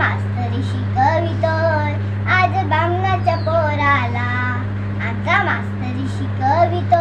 मास्तर शिकवितोय. आज बांगणाच्या पोराला आमचा मास्तरी शिकवितो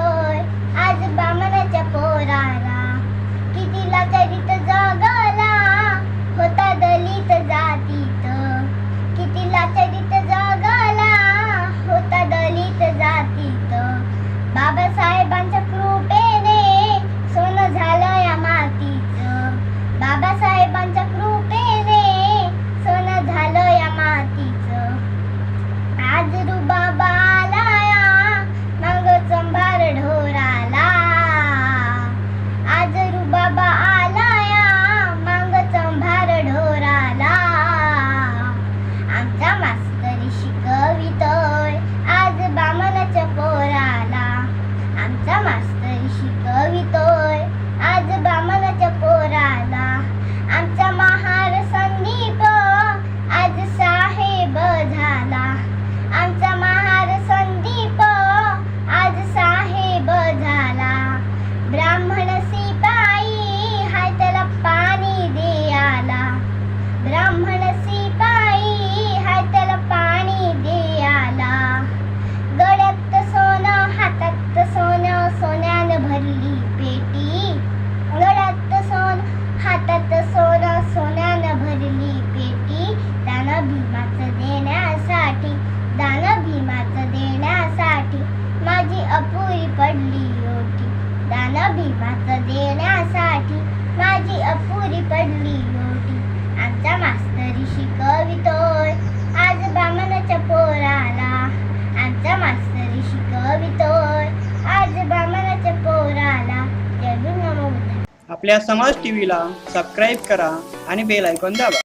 पेटी उलडात सोन हातात सोन सोन्यानं भरली पेटी. दान भीमाचं देण्यासाठी दान भीमाचं देण्यासाठी माझी अपुरी पडली होती दान भीमाचं दे आपल्या समाज टीव्हीला सबस्क्राईब करा आणि बेल ऐकून दाबा.